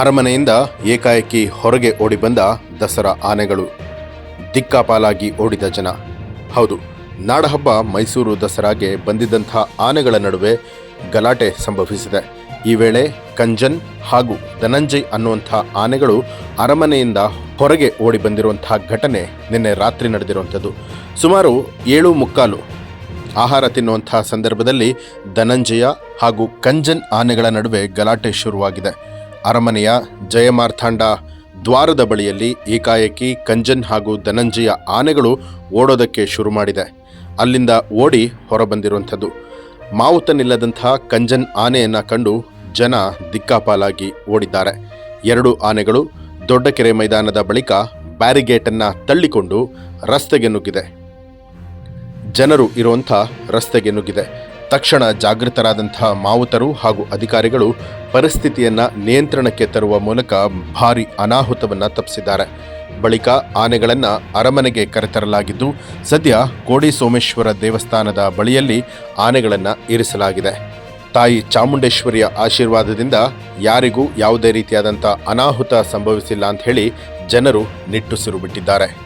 ಅರಮನೆಯಿಂದ ಏಕಾಏಕಿ ಹೊರಗೆ ಓಡಿಬಂದ ದಸರಾ ಆನೆಗಳು ದಿಕ್ಕಾಪಾಲಾಗಿ ಓಡಿದ ಜನ. ಹೌದು, ನಾಡಹಬ್ಬ ಮೈಸೂರು ದಸರಾಗೆ ಬಂದಿದ್ದಂಥ ಆನೆಗಳ ನಡುವೆ ಗಲಾಟೆ ಸಂಭವಿಸಿದೆ. ಈ ವೇಳೆ ಕಂಜನ್ ಹಾಗೂ ಧನಂಜಯ್ ಅನ್ನುವಂಥ ಆನೆಗಳು ಅರಮನೆಯಿಂದ ಹೊರಗೆ ಓಡಿ ಬಂದಿರುವಂತಹ ಘಟನೆ ನಿನ್ನೆ ರಾತ್ರಿ ನಡೆದಿರುವಂಥದ್ದು. ಸುಮಾರು ಏಳು ಮುಕ್ಕಾಲು ಆಹಾರ ತಿನ್ನುವಂತಹ ಸಂದರ್ಭದಲ್ಲಿ ಧನಂಜಯ ಹಾಗೂ ಕಂಜನ್ ಆನೆಗಳ ನಡುವೆ ಗಲಾಟೆ ಶುರುವಾಗಿದೆ. ಅರಮನೆಯ ಜಯಮಾರ್ಥಾಂಡ ದ್ವಾರದ ಬಳಿಯಲ್ಲಿ ಏಕಾಏಕಿ ಕಂಜನ್ ಹಾಗೂ ಧನಂಜಯ ಆನೆಗಳು ಓಡೋದಕ್ಕೆ ಶುರು ಮಾಡಿದೆ. ಅಲ್ಲಿಂದ ಓಡಿ ಹೊರಬಂದಿರುವಂಥದ್ದು. ಮಾವುತನಿಲ್ಲದಂಥ ಕಂಜನ್ ಆನೆಯನ್ನು ಕಂಡು ಜನ ದಿಕ್ಕಾಪಾಲಾಗಿ ಓಡಿದ್ದಾರೆ. ಎರಡು ಆನೆಗಳು ದೊಡ್ಡ ಕೆರೆ ಮೈದಾನದ ಬಳಿಕ ಬ್ಯಾರಿಗೇಟನ್ನು ತಳ್ಳಿಕೊಂಡು ರಸ್ತೆಗೆ ನುಗ್ಗಿದೆ. ಜನರು ಇರುವಂಥ ರಸ್ತೆಗೆ ನುಗ್ಗಿದೆ. ತಕ್ಷಣ ಜಾಗೃತರಾದಂತಹ ಮಾವುತರು ಹಾಗೂ ಅಧಿಕಾರಿಗಳು ಪರಿಸ್ಥಿತಿಯನ್ನು ನಿಯಂತ್ರಣಕ್ಕೆ ತರುವ ಮೂಲಕ ಭಾರಿ ಅನಾಹುತವನ್ನು ತಪ್ಪಿಸಿದ್ದಾರೆ. ಬಳಿಕ ಆನೆಗಳನ್ನು ಅರಮನೆಗೆ ಕರೆತರಲಾಗಿದ್ದು, ಸದ್ಯ ಕೋಡಿ ಸೋಮೇಶ್ವರ ದೇವಸ್ಥಾನದ ಬಳಿಯಲ್ಲಿ ಆನೆಗಳನ್ನು ಇರಿಸಲಾಗಿದೆ. ತಾಯಿ ಚಾಮುಂಡೇಶ್ವರಿಯ ಆಶೀರ್ವಾದದಿಂದ ಯಾರಿಗೂ ಯಾವುದೇ ರೀತಿಯಾದಂಥ ಅನಾಹುತ ಸಂಭವಿಸಿಲ್ಲ ಅಂತ ಹೇಳಿ ಜನರು ನಿಟ್ಟುಸಿರು ಬಿಟ್ಟಿದ್ದಾರೆ.